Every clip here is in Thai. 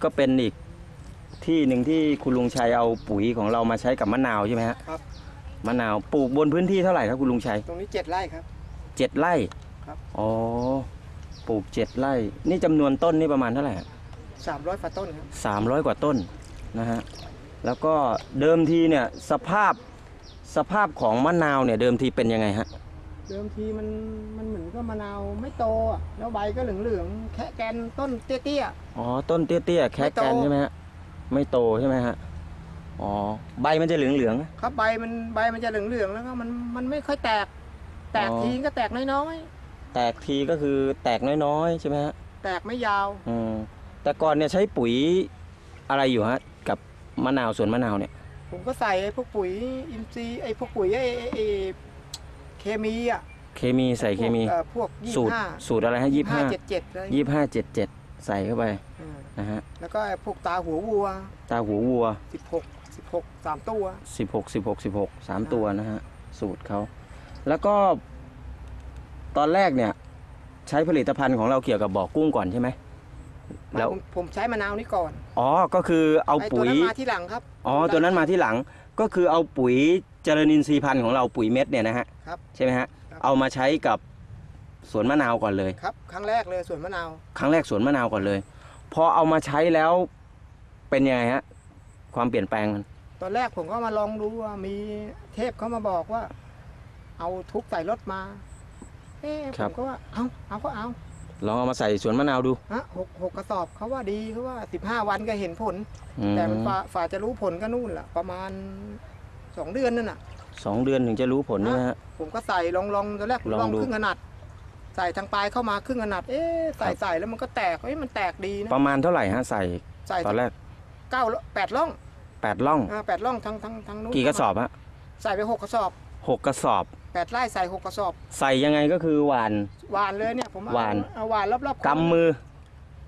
นี่ก็เป็นอีกที่หนึ่งที่คุณลุงชัยเอาปุ๋ยของเรามาใช้กับมะนาวใช่ไหมฮะครับ มะนาวปลูกบนพื้นที่เท่าไหร่ครับคุณลุงชัยตรงนี้เจ็ดไร่ครับ เจ็ดไร่ครับ อ๋อปลูกเจ็ดไร่ นี่จำนวนต้นนี่ประมาณเท่าไหร่สามร้อยฝาต้นครับ สามร้อยกว่าต้นนะฮะ แล้วก็เดิมทีเนี่ยสภาพสภาพของมะนาวเนี่ยเดิมทีเป็นยังไงฮะ เดิมทีมันมันเหมือนก็มะนาวไม่โตอะแล้วใบก็เหลืองๆแค่แกนต้นเตี้ย อ๋อต้นเตี้ยๆแค่ไม่โตแกนใช่ไหมฮะไม่โตใช่ไหมฮะอ๋อใบมันจะเหลือง ๆครับใบมันใบมันจะเหลืองๆแล้วก็มันมันไม่ค่อยแตก แตกอ๋อ ทีก็แตกน้อยๆแตกทีก็คือแตกน้อยๆใช่ไหมฮะๆแตกไม่ยาว อืมแต่ก่อนเนี่ยใช้ปุ๋ยอะไรอยู่ฮะกับมะนาวสวนมะนาวเนี่ยผมก็ใส่ไอ้พวกปุ๋ยอินทรีย์ไอ้พวกปุ๋ยไอ้ไอ้ไอ้ เคมีอะเคมีใส่เคมี พวกอ่อพวกยี่สูตรห้าสูตรอะไรฮะยี่ห้าเจ็ดเจ็ดเลยยี่ห้าเจ็ดเจ็ดใส่เข้าไปเออนะฮะแล้วก็ไอ้พวกตาหัววัวตาหูวัวสิบหกสิบหกสามตัว สิบหกสิบหกสิบหกสามตัวนะฮะสูตรเขาแล้วก็ ตอนแรกเนี่ย ใช้ผลิตภัณฑ์ของเราเกี่ยวกับบ่อกุ้งก่อนใช่ไหมแล้วผมผมใช้มะนาวนี่ก่อนอ๋อก็คือเอาไอ้ตัวปุ๋ย นั้นมาที่หลังครับอ๋อตัวนั้นมาที่หลังก็คือเอาปุ๋ย เจริญอินทรีย์พันธุ์ของเราปุ๋ยเม็ดเนี่ยนะฮะครับ ใช่ไหมฮะครับ เอามาใช้กับสวนมะนาวก่อนเลย ครับ ครั้งแรกเลยสวนมะนาว ครั้งแรกสวนมะนาวก่อนเลย พอเอามาใช้แล้วเป็นยังไงฮะความเปลี่ยนแปลงมันตอนแรกผมก็มาลองดูว่ามีเทพเขามาบอกว่า เอาทุกใส่รถมา เอ๊ะผมก็ว่าเอาเอาก็เอาลองเอามาใส่สวนมะนาวดูฮะหกหกกระสอบเขาว่าดีเขาว่าสิบห้าวันก็เห็นผล อืมแต่มันฝ่าฝ่าจะรู้ผลก็นู่นแหละประมาณ สองเดือนนั่นน่ะสองเดือนถึงจะรู้ผลใช่ไหมฮะ ผมก็ใส่ลองลองตอนแรกผมลองลองดู ครึ่งขนาด ใส่ทางปลายเข้ามาครึ่งขนาด เอ๊ะใส่ครับใส่แล้วมันก็แตกเอ้ยมันแตกดีนะประมาณเท่าไหร่ฮะใส่ใส่ตอนแรกเก้าแปดล่องแปดล่อง อ่าแปดล่องทั้งทั้งทั้งนู้นกี่กระสอบฮะใส่ไปหกกระสอบหกกระสอบ แปดไร่ใส่หกกระสอบใส่ยังไงก็คือหวาน หวานเลยเนี่ยผมเอหวาน เอาหวานรอบๆกำมือ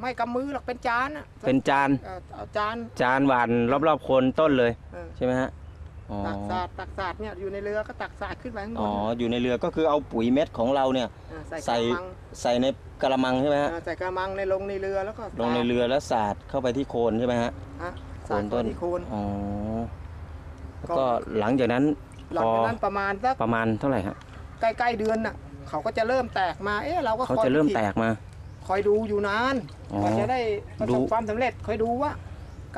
ไม่กำมือหรอกเป็นจานอะเป็นจาน เออเอาจานจานหวานรอบๆโคนต้นเลยเออใช่ไหมฮะ อ๋อตักสาดตักสาดเนี่ยอยู่ในเรือก็ตักสาดขึ้นไปข้างบอ๋นออยู่ในเรือก็คือเอาปุ๋ยเม็ดของเราเนี่ยเออใส่ ใส่กระมังใส่ในกระมังใช่ไหมฮะเออใส่กระมังในลงในเรือแล้วก็ลงในเรือแล้วสาดเข้าไปที่โคนใช่ไหมฮะ ฮะโคสาดนเข้าต้น ที่โคน อ๋อแล้วก็ ก็หลังจากนั้นหลังพอจากนั้นประมาณสักประมาณเท่าไหร่ฮะใกล้ๆเดือนน่ะเขาก็จะเริ่มแตกมาเอ๊ะเราก็เขาคอยจะเริ่มดูแตกมา คอยดูอยู่นานอ๋อ กว่าจะได้ประดูสบความสำเร็จคอยดูว่า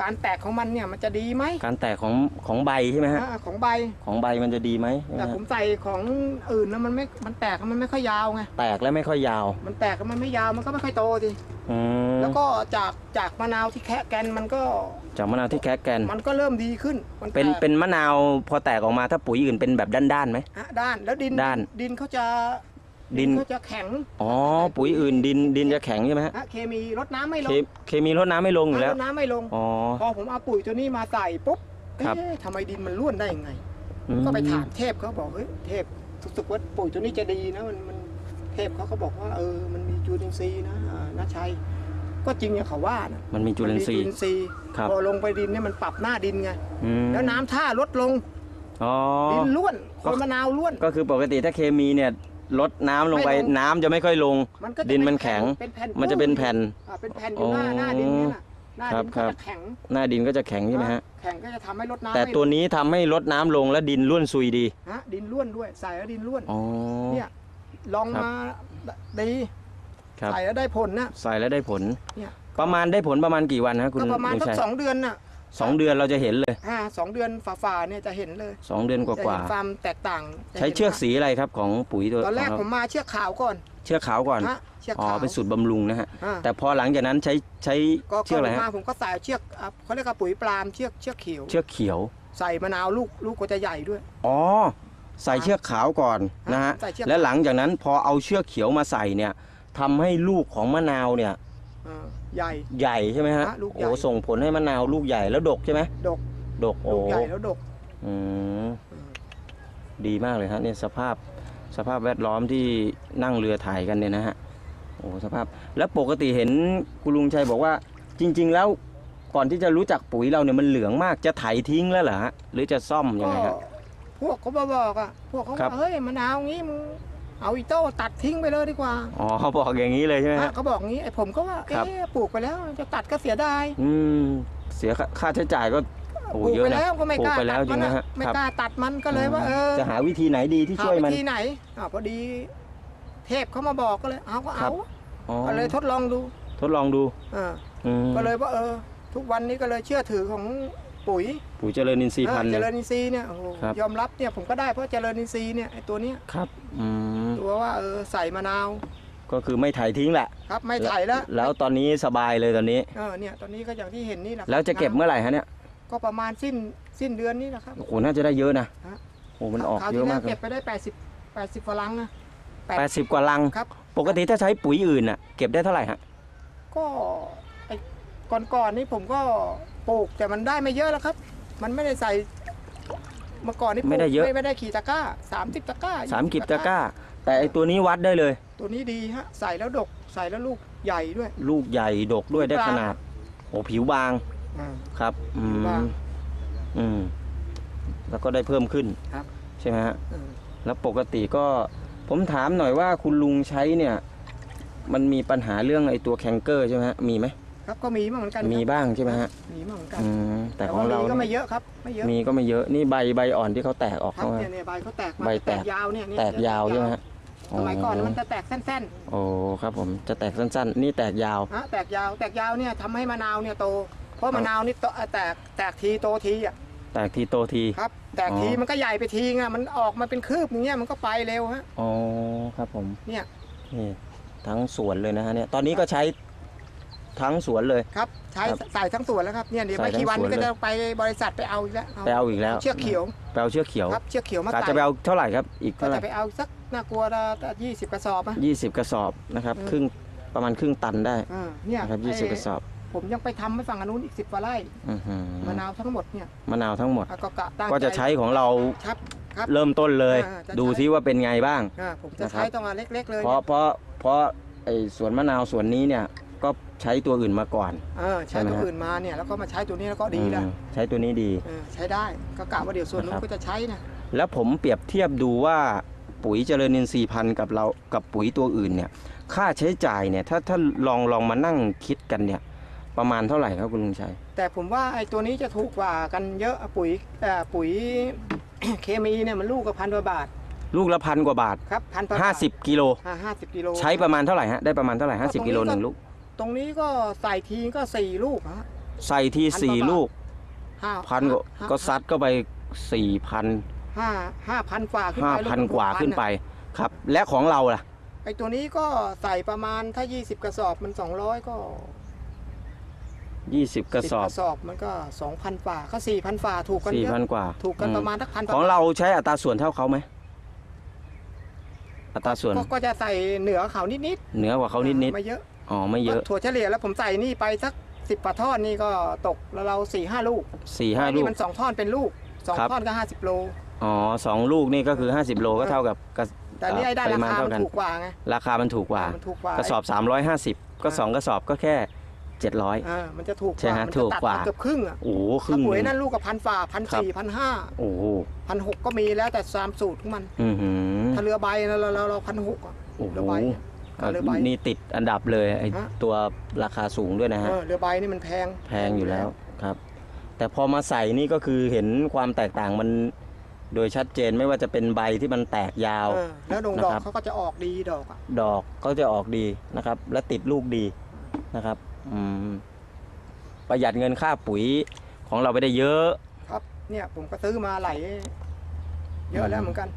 การแตกของมันเนี่ยมันจะดีไหมการแตกของของใบใช่ไหมฮะอ่าของใบ ของใบมันจะดีไหมใช่ไหมแต่ฮะผมใส่ของอื่นแล้วมันไม่ มันแตกแล้วมันไม่ค่อยยาวไง แตกแล้วไม่ค่อยยาวมันแตกแล้วมันไม่ยาวมันก็ไม่ค่อยโตสิ อืมแล้วก็จากจากมะนาวที่แคะแกนมันก็จากมะนาวที่แคกแกนมันก็เริ่มดีขึ้นมันเป็นแตกเป็นมะนาวพอแตกออกมาถ้าปุ๋ยอื่นเป็นแบบด้านๆไหม อะด้านแล้วดินด้าน ดินเขาจะ ดินเขาจะแข็งอ๋อปุ๋ยอื่นดินดินจะแข็งใช่ไหมฮะฮะเคมีรดน้ำไม่ลเคงเคมีรดน้ำไม่ลงอยู่แล้ว รดน้ำไม่ลง อ๋อ พอผมเอาปุ๋ยตัวนี้มาใส่ปุ๊บครับ เอ๊ะทำไมดินมันร่วนได้ยังไง อืมก็ไปถามเทพเขาบอกเฮ้ยเทพรู้สึกว่าปุ๋ยตัวนี้จะดีนะมันมันเทพเขาก็บอกว่าเออมันมีจุลินทรีย์นะอ่านะชัยก็จริงอย่างเขาว่านะมันมีจุลินทรีย์ มัมีจุลินทรีย์ครับ พอลงไปดินเนี่ยมันปรับหน้าดินไงอืมแล้วน้ำท่าลดลงอ๋อ ดินล้วนคก็นมะนาวล้วน ก็คือปกติถ้าเคมีเนี่ย ลดน้ำลงไปไม่ลง น้ำจะไม่ค่อยลงมันก็จะดินเป็มันแข็ง เป็นแผ่นมันจะเป็นแผ่น อ่าเป็นแผ่นอยู่หน้าอ๋อหน้าดินเนี่ยนะหน้าครัดิบนครัก็บจะแข็งหน้าดินก็จะแข็งใช่ไหมฮะ แข็งก็จะทำให้ลดน้ำแต่ไม่ตัวนี้ทำให้ลดน้ำลงและดินร่วนซุยดีฮะดินล้วนด้วยใส่แล้วดินล้วน อ๋อ เนี่ย ลองครับ มาดีครับ ใส่แล้วได้ผลนะ ใส่แล้วได้ผล เนี่ย ประมาณได้ผลประมาณกี่วันฮะคุณก็ประมาณลุงสักชัยสองเดือนน่ะ สองเดือนเราจะเห็นเลยอ่าสองเดือนฝ่าๆเนี่ยจะเห็นเลยสองเดือนกจะว่าเห็นความแตกต่างๆจะใช้ห็นเชือกว่าสีอะไรครับของปุ๋ยตัวตอนแรกของผเรามมาเชือกขาวก่อนเชือกขาวก่อนฮะเชือกอ๋อขาวเป็นสูตรบำรุงนะฮะอ่าแต่พอหลังจากนั้นใช้ใช้ก็เชือกอะไรก็ฮะมาผมก็ใส่เชือกอะเขาเรียกว่าปุ๋ยปลาล์มเชือกเชือกเขียว เชือกเขียวใส่มะนาวลูกลูกก็จะใหญ่ด้วย อ๋อใส่เชือกขาวก่อนนะฮะใส่เชือก และหลังจากนั้นพอเอาเชือกเขียวมาใส่เนี่ยทำให้ลูกของมะนาวเนี่ยอ่า ใหญ่ ใหญ่ใช่ไหมฮะฮะลูกใหญ่ โอ้ส่งผลให้มะนาวลูกใหญ่แล้วดกใช่ไหมดกดกโอ้ลูกใหญ่แล้วดกอืมอืมดีมากเลยฮะเนี่ยสภาพสภาพแวดล้อมที่นั่งเรือถ่ายกันเนี่ยนะฮะโอ้สภาพ แล้วปกติเห็นคุณลุงชัยบอกว่า จริง ๆ แล้วก่อนที่จะรู้จักปุ๋ยเราเนี่ยมันเหลืองมากจะไถทิ้งแล้วเหรอฮะหรือจะซ่อมยังก็ไงฮะ พวกเขามาบอกอะพวกเขาครับว่าเฮ้ยมะนาวงี้มึง เอาอีโต้ตัดทิ้งไปเลยดีกว่าอ๋อเขาบอกอย่างนี้เลยใช่ไหมอะฮะ เขาบอกงี้ไอ้ผมก็ว่าครับ เอ๊ะปลูกไปแล้วจะตัดก็เสียดายอืมเสียค่าค่าใช้จ่ายก็โอ้ปลูกเยอะไปนะแล้วก็ไม่กล้าปลูกไปแล้ตัวดจริมังนนะอะฮะไม่ครับกล้าตัดมันก็เลยว่าเออจะหาวิธีไหนดีที่หาช่วยวิมันธีไหนอ่าพอดี เทพเขามาบอกก็เลย เอาก็ครัเอาบ อ๋อก็เลยทดลองดูทดลองดูอ่าอืมก็เลยว่าเออ ทุกวันนี้ก็เลยเชื่อถือของปุ๋ยปุ๋ยเจริญอินทรีย์พันธุ์เจเนี่ย ริญอินทรีย์เนี่ยโอ้โหครับ ยอมรับเนี่ยผมก็ได้เพราะเจริญอินทรีย์เนี่ยไอ้ตัวเนี้ยครับอืม ตัวว่าเออใส่มะนาว ก็คือไม่ถ่ายทิ้งแหละ ครับไม่ไถแล้วแล้วตอนนี้สบายเลยตอนนี้ เออเนี่ยตอนนี้ก็อย่างที่เห็นนี่แหละแล้วจะเก็บเมื่อไหร่ฮะเนี่ย ก็ประมาณสิ้นสิ้นเดือนนี้นะครับ โอ้โหน่าจะได้เยอะนะฮะ โอ้มันออกคราวเยที่อะแล้มาวกเลเก็ยบไปได้ 80 80กว่าลังนะแปดสิบกว่าลัง ครับ ปกติถ้าใช้ปุ๋ยอื่นน่ะเก็บได้เท่าไหร่ฮะ ก็ไอ้ก่อนๆนี่ผมก็ปลูกแต่มันได้ไม่เยอะแล้วครับ มันไม่ได้ใส่เมื่อก่อนนี่ปลูกไม่ได้เยอะ ไม่ได้ขี่ตะกร้า30ตะกร้าสาม20กิบตะกร้า แต่ไอตัวนี้วัดได้เลย ตัวนี้ดีฮะใส่แล้วดกใส่แล้วลูกใหญ่ด้วย ลูกใหญ่ดกด้วยได้ลูกขบางนาดโอ้ผิวบางอ่า ครับอืผิวบางมอืมแล้วก็ได้เพิ่มขึ้นครับ ใช่ไหมฮะ เออแล้วปกติก็ผมถามหน่อยว่าคุณลุงใช้เนี่ย มันมีปัญหาเรื่องไอตัวแคนเกอร์ใช่ไหมฮะมีไหมครับก็มีมาเหมือนกันมีครับบ้างใช่ไหมฮะมีมาเหมือนกันอืมแต่แต่ของว่าเรามีก็ไม่นี่เยอะครับไม่เยอะมีก็ไม่เยอะนี่ใบใบอ่อนที่เขาแตกออกครับใช่ไหมเนี่ยเนี่ยใบเขาแตกมาใบแตก ยาวเนี่ยเนี่ยแตกยาวใช่ไหมฮะ สมัยก่อนมันจะแตกสั้นโอ้ครับผมจะแตกสั้นๆ นี่แตกยาว ๆฮะแตกยาวแตกยาวเนี่ยทำให้มะนาวเนี่ยโต เพราะมะนาวนี่โตแตกแตกทีโตทีอะแตกทีโตที ครับ แตกทีอ๋อ มันก็ใหญ่ไปทีไงมันออกมาเป็นคืบอย่างเงี้ยมันก็ไปเร็วฮะอ๋อครับผมเนี่ย นี่ทั้งสวนเลยนะฮะเนี่ยตอนนี้ก็ใช้ ทั้งสวนเลย ครับใช้ครับใส่ทั้งสวนแล้วครับเนี่ยเดี๋ยวใส่ไม่กี่วันทั้งสวน นี้ก็เลยจะไปบริษัทไปเอาอีกแล้วไปเอาอีกแล้วเชือกเขียวไปเอาเชือกเขียวครับเชือกเขียวมากะใส่จะไปเอาเท่าไหร่ครับ อีกก็เท่าไหร่จะไปเอาสักน่ากลัวละยี่สิบกระสอบอะยี่สิบกระสอบนะครับอืม ครึ่งประมาณครึ่งตันได้อ่าเนี่ยนะครับยี่สิบไอ้กระสอบผมยังไปทำไปฝั่งอนนุนอีกสิบกว่าไร่อื้อหือมะนาวทั้งหมดเนี่ยมะนาวทั้งหมดอะก็กะตั้งก็จะใช้ของเราครับ ครับเริ่มต้นเลย อ่าจะดูใช้ซิว่าเป็นไงบ้าง อ่าผมจะนะครับ ใช้ตรงอันเล็กๆเลยเพราะเพราะเพราะไอ้สวนมะนาวสวนนี้เนี่ยก็ ใช้ตัวอื่นมาก่อน เออใช้ใช่ไหมตัวฮะอื่นมาเนี่ยแล้วก็มาใช้ตัวนี้แล้วก็ดีแล้วอืมใช้ตัวนี้ดี เออใช้ได้ก็กะว่าเดี๋ยวส่วนนู้นะครันบก็จะใช้นะแล้วผมเปรียบเทียบดูว่าปุ๋ยเจริญอินทรีย์พันธุ์กับเรากับปุ๋ยตัวอื่นเนี่ย ค่าใช้จ่ายเนี่ยถ้าถ้าลองลองมานั่งคิดกันเนี่ย ประมาณเท่าไหร่ครับคุณลุงชัยแต่ผมว่าไอ้ตัวนี้จะถูกกว่ากันเยอะปุ๋ยเอ่อปุ๋ย เคมีเนี่ยมันลูกกับพันกว่าบาทลูกละพันกว่าบาท ครับพันกว่าบาท50 กิโลอ่าห้าสิบกิโลใช้ประมาณเท่าไหร่ฮะได้ประมาณเท่าไหร่ก็ตรง50นี้กิโลก็หนึ่งลูก ตรงนี้ก็ใส่ทีก็สี่ลูกฮะ ใส่ทีพันกว่าสี่บาท ลูกห้าพันก็ห้าก็ซัดก็ไปสี่พันห้าห้าพันกว่าขึ้นห้าไปพันลูกว่า6,000ขึ้นไปอะครับ และของเราล่ะ ไอ้ตัวนี้ก็ใส่ประมาณถ้า20กระสอบมัน200ก็20 กระสอบ 10กระสอบมันก็2,000ฝ่าก็4,000ฝ่าถูกกันเยอะ4,000 กว่าถูกกันอืประมาณทักพันของเราใช้อัตราส่วนเท่าเขาไหม อัตราส่วนก็ก็จะใส่เหนือเขานิดเหนือกว่าๆเขานิดนิดไม่เยอะๆ อ๋อไม่เยอะถั่วเฉลี่ยแล้วผมใส่นี่ไปสักสิบกว่าท่อนนี่ก็ตกแล้วเราสี่ห้าลูกสี่ห้าไอ้ลูนี่กมันสองท่อนเป็นลูกสองครับท่อนก็ห้าสิบโลอ๋อสองลูกนี่ก็คือ50โลก็เท่ากับกระแต่นี่ไอ้ได้ปราริมาณคาเท่ามันกันถูกกว่าไงราคามันถูกกว่ามันถูกกว่ากระสอบ350ก็อ่าสองกระสอบก็แค่700อ่ามันจะถูกกใช่ว่าฮะมัถูจะกตัดกว่าเกือบครึ่งอะโอ้โหครึ่ถ้างหปุ๋ยนึ่งนั่นลูกกับพันฝ่าพันครับสี่พันห้าโอ้โหพันหกก็มีแล้วแต่ตามสูตรของมันอือหือถ้าเรือใบนะเราเราเราพันหกอะโอ้โหเรือใบ เนี่ยอะเรือใบ นี่ติดอันดับเลยไอฮะ ตัวราคาสูงด้วยนะฮะ เออเรือใบนี่มันแพงแพงอยู่แล้วครับ แต่พอมาใส่นี่ก็คือเห็นความแตกต่างมัน โดยชัดเจนไม่ว่าจะเป็นใบที่มันแตกยาว เออแล้วดงนะดอกครับ เขาก็จะออกดีดอกอะดอกก็จะออกดีนะครับ และติดลูกดีนะครับอืมประหยัดเงินค่าปุ๋ยของเราไปได้เยอะ ครับ เนี่ยผมก็ซื้อมาไหลายเยอะแล้วเหมือนกัน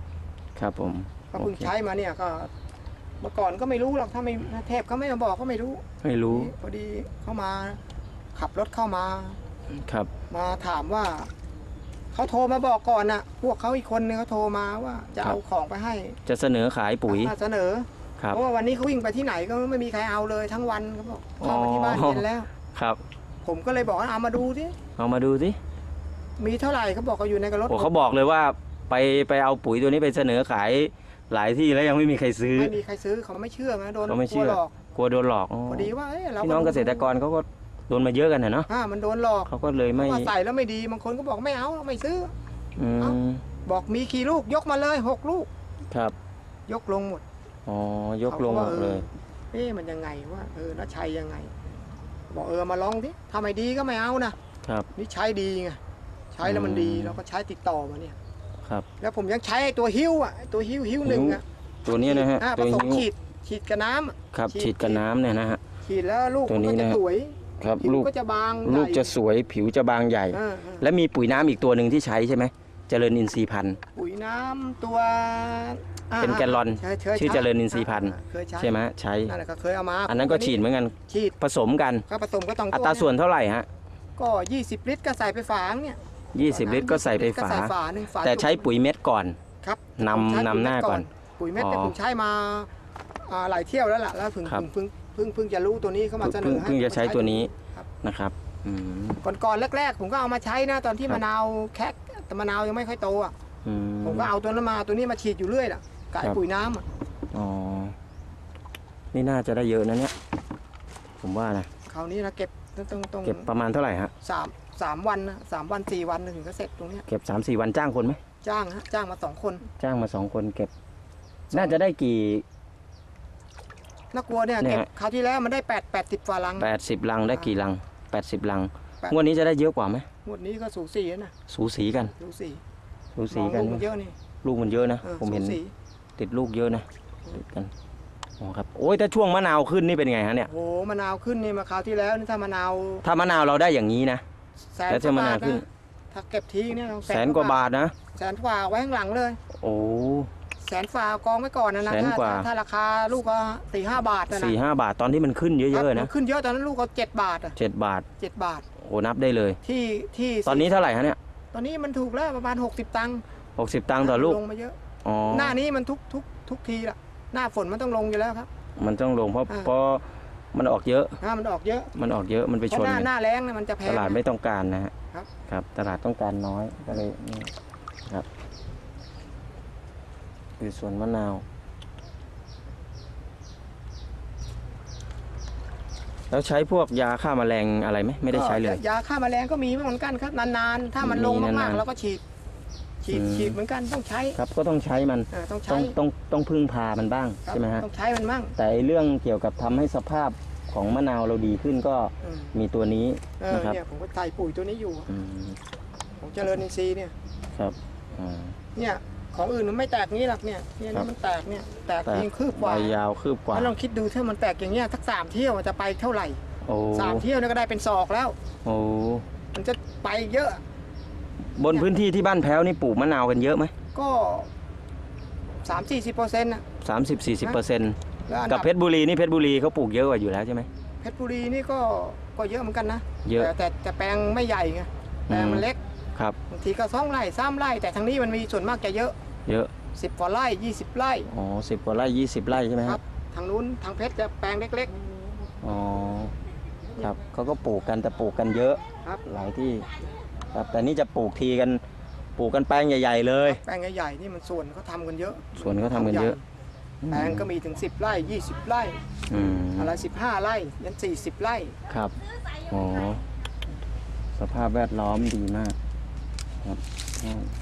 ครับผมก็เพิ่งโอเค ใช้มาเนี่ยก็ เมื่อก่อนก็ไม่รู้หรอกถ้าไม่ถ้าเทพเขาไม่มาบอกก็ไม่รู้ ไม่รู้ พอดีเข้ามา ขับรถเข้ามา ครับ มาถามว่าเขาโทรมาบอกก่อนน่ะ พวกเขาอีกคนนึงเขาโทรมาว่า จะเอาของไปให้จะเสนอขายปุ๋ยมาเสนอครับเพราะว่าวันนี้เขาวิ่งไปที่ไหนก็ไม่มีใครเอาเลยทั้งวันเขาบอกเข้ามาที่บ้านอ๋อเย็นแล้ว ครับ ผมก็เลยบอกว่าเอามาดูสิเอามาดูสิมีเท่าไหร่เขาบอกเขาอยู่ในกระรถโอ้เขาบอกเลยว่าไปไปเอาปุ๋ยตัวนี้ไปเสนอขาย หลายที่แล้วยังไม่มีใครซื้อ ไม่มีใครซื้อเขาไม่เชื่อไงโดนเขาไม่กเชื่ลัวอ หลอกกลัวโดนหลอกอ๋อพอดีว่าเอ้ยเราพี่น้องเกษตรกรเขาก็โดนมาเยอะกันนะเนาะอ่ามันโดนหลอกเขาก็เลยเพไม่ราะว่าใส่แล้วไม่ดีบางคนก็บอกไม่เอาไม่ซื้อ อืเอ้ามบอกมีกี่ลูกยกมาเลยหกลูก ครับยกลงหมด อ๋อยกลงหมดเลย เอ๊ะมันยังไงว่าเออน้าชัยยังไง บอกเออมาลองดิถ้าไม่ดีก็ไม่เอานะครับนี่ใช้ดีไงใช้แล้วมันดีอืม เราก็ใช้ติดต่อมาเนี่ย ครับ แล้วผมยังใช้ไอ้ตัวฮิ้วอะไอ้ตัวฮิ้วฮิ้วหนึ่งอะตัวนี้นะฮะอ่าผตัวสมนิ้วฉีดฉีดกับน้ำอะครับฉีดฉีดกับน้ำเนี่ยนะฮะ ฉีดแล้วลูกตัวมันนี้ก็จะนะฮะสวยครับผิวลูกก็จะบางลูกใหญ่จะสวยผิวจะบางใหญ่เออเออและมีปุ๋ยน้ำอีกตัวหนึ่งที่ใช้ใช่ไหมเจริญอินทรีย์พันธุ์ ปุ๋ยน้ำตัวอ่าเป็นแกลลอนใช่ใช่ชื่อใเจริญอินทรีย์พันธุ์ อ่าเคยใช้ใช่ไหมใช้ นั่นแหละก็เคยเอามาอันนั้นก็ฉีดเหมือนกันฉีดผสมกัน ก็ผสมก็ต้องอัตราส่วนเท่าไหร่ฮะก็ 20 ลิตรก็ใส่ไปฝาเนี่ย 20 ลิตรก็ใส่ไปก็ฝาใส่ฝาหนึ่งฝาแต่ใช้จุ่มปุ๋ยเม็ดก่อน ครับนำผมใช้นำหน้าก่อนปุ๋ยเม็ดเนี่ยอ๋อผมใช้มาอ่าหลายเที่ยวแล้วล่ะแล้วเพิ่งครับ เพิ่งเพิ่งเพิ่งจะรู้ตัวนี้เข้ามาเสนเพิ่งอให้ เพิ่งจะใช้ตัวนี้ครับ นะครับอืม ก่อนก่อนแรกๆ ผมก็เอามาใช้นะตอนที่ครับ มะนาวแค่แต่มะนาวยังไม่ค่อยโตอะอืผมก็เอาตัวนั้นมาตัวนี้มาฉีดอยู่เรื่อยล่ะกบไอ้ครับ ปุ๋ยน้ำอะอ๋อ นี่น่าจะได้เยอะนะเนี่ย ผมว่านะ คราวนี้นะเก็บต้องต้องเก็บประมาณเท่าไหร่ฮะสาม สามวันนะสามวันสี่วันถึงจะเสร็จตรงเนี้ยเก็บ3 4วันจ้างคนไหมจ้างฮะจ้างมาสองคน จ้างมาสองคนเก็บ น่าจะได้กี่ น่ากลัวเนี่ยเนี่ย เก็บคราวที่แล้วมันได้แปดแปดสิบฟาลัง80ลังได้กี่ลัง80ลังแปด งวดนี้จะได้เยอะกว่าไหมงวดนี้ก็สูสีนะสูสีกัน สูสีสูสีกัน มองลูกมันเยอะนี่ลูกมันเยอะนะออผมเห็นสูสีติดลูกเยอะนะติดกันอ๋อครับโอ้ยแต่ช่วงมะนาวขึ้นนี่เป็นไงฮะเนี่ยโอ้โหมะนาวขึ้นนี่มาคราวที่แล้วนี่ถ้ามะนาวถ้ามะนาวเราได้อย่างนี้นะ แสนแล้วกถ้าว่ามะนาบาวทขึ้นนะถ้าเก็บทิ้งเนี่ยเอแสนกว่าบาทนะ แสนกว่าไว้ข้างหลังเลย โอ้ แสนฝ่ากองไว้ก่อนนะนะแสนถ้ากว่า ถ้าถ้าราคาลูกก็สี่ห้าบาทนะนะสี่ห้าบาทตอนที่มันขึ้นเยครัอะบๆนะมันขึ้นเยอะตอนนั้นลูกก็เจ็ดบาทอะเจ็ดบาทเจ็ดบาทโอ้นับได้เลย ที่ที่ตอนนี้เท่าไหร่ฮะเนี่ยตอนนี้มันถูกแล้วประมาณ 60 ตังค์หกสิบตังค์ต่อลูกลงมาเยอะ อ๋อหน้านี้มันทุกทุกทุกทีละหน้าฝนมันต้องลงอยู่แล้วครับ มันต้องลงเพราะอ่า เพราะ มันออกเยอะหน้ามันออกเยอะมันออกเยอะมันไปเพชราะนหน้ากันหน้าแรงเนี่ยมันจะแพตง ลาดไม่ต้องการนะฮะครับ ครับ ตลาดต้องการน้อยก็เลยนี่ครับคือสวนมะนาว แล้วใช้พวกยาฆ่าแมลงอะไรไหมไม่ได้ใช้เลย ก็ยาฆ่าแมลงก็มีเหมือนกันครับนานๆ ถ้ามันลงมีนานๆ มากๆเราก็ฉีด ฉีดอืม ฉีดเหมือนกันต้องใช้ครับก็ต้องใช้มันเออต้องต้ใช้องต้องต้องพึ่งพามันบ้างครับใช่ไหมฮะต้องใช้มันมั่งแต่ไอ้เรื่องเกี่ยวกับทำให้สภาพของมะนาวเราดีขึ้นก็อืมมีตัวนี้เออนะครับเนี่ยผมก็ใส่ปุ๋ยตัวนี้อยู่อืมผมเจริญอินทรีย์เนี่ยครับอ่า เนี่ยของอื่นมันไม่แตกงี้หรอกเนี่ยเนี่ยครับมันแตกเนี่ยแตกแต่เพียงคืบกใบว่า ยาวคืบกว่าแล้วลองคิดดูถ้ามันแตกอย่างเงี้ยทักสามเที่ยวมันจะไปเท่าไหร่โอ้สามเที่ยวเนี่ยก็ได้เป็นศอกแล้ว โอ้มันจะไปเยอะ บนพื้นที่ที่บ้านแพ้วนี่ปลูกมะนาวกันเยอะไหมก็สามสี่สิบเปอร์เซ็นต์นะสามสิบสี่สิบเปอร์เซ็นต์แล้วอันกัดับบเพชรบุรีนี่เพชรบุรีเขาปลูกเยอะกว่าอยู่แล้วใช่ไหมเพชรบุรีนี่ก็ก็เยอะเหมือนกันนะเยอะแต่แต่แต่แปลงไม่ใหญ่ไงแปลงมันเล็กครับบางทีก็สองไร่สามไร่แต่ทางนี้มันมีส่วนมากจะเยอะ เยอะสิบกว่าไร่ยี่สิบไร่อ๋อสิบกว่าไร่ยี่สิบไร่ใช่ไหมคครัรับบทางนู้นทางเพชรจะแปลงเล็กอ๋อครับเขาก็ปลูกกันแต่ปลูกกันเยอะๆครับหลายที่ ครับแต่นี่จะปลูกทีกันปลูกกันแปลงใหญ่ ๆ เลย แปลงใหญ่ๆนี่มันส่วนเขาทำกันเยอะสวนเขาทำกันเยอะแปลงก็มีถึง 10ไร่20ไร่อืมอะไร15ไร่ยัน40ไร่ครับอ๋อสภาพแวดล้อมดีมากครับ